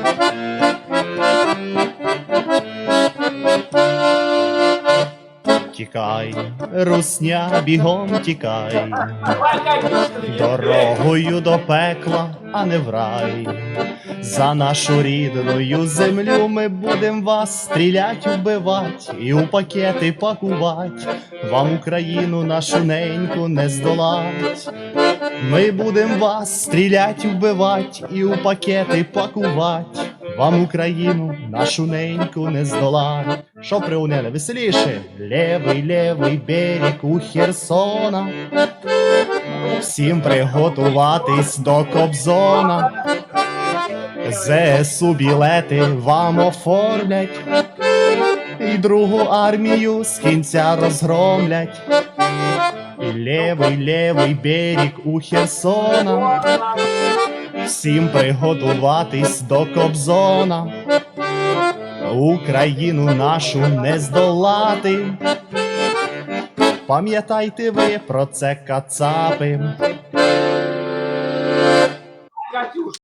Thank you. Тікай, русня, бігом тікай, дорогою до пекла, а не в рай. За нашу рідною землю ми будем вас стрілять, вбивать і у пакети пакувать. Вам Україну нашу неньку не здолать. Ми будем вас стрілять, вбивать і у пакети пакувать. Вам Україну нашу неньку не здолать. Що приуняли веселіше? Левий, левий берег у Херсона. Всім приготуватись до Кобзона. ЗСУ білети вам оформлять, і другу армію з кінця розгромлять. І левий, левий берег у Херсона. Всім приготуватись до Кобзона. Україну нашу не здолати. Пам'ятайте ви про це кацапи.